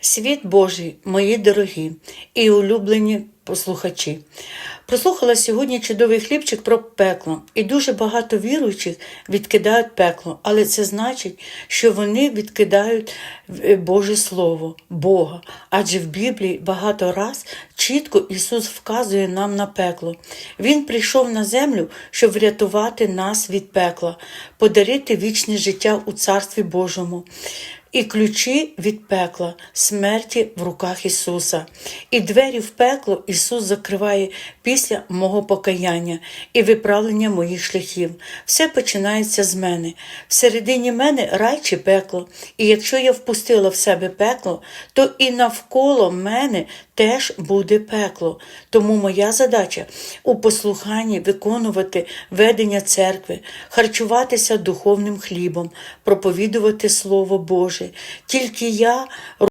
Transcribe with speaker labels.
Speaker 1: Світ Божий, мої дорогі і улюблені послухачі. Прослухала сьогодні чудовий хлібчик про пекло, і дуже багато віруючих відкидають пекло, але це значить, що вони відкидають е, Боже Слово, Бога. Адже в Біблії багато раз чітко Ісус вказує нам на пекло. Він прийшов на землю, щоб врятувати нас від пекла, подарити вічне життя у Царстві Божому. І ключі від пекла, смерті в руках Ісуса. І двері в пекло Ісус закриває після мого покаяння і виправлення моїх шляхів. Все починається з мене. Всередині мене рай чи пекло. І якщо я впустила в себе пекло, то і навколо мене теж буде пекло. Тому моя задача у послуханні виконувати ведення церкви, харчуватися духовним хлібом, проповідувати Слово Боже. Тільки я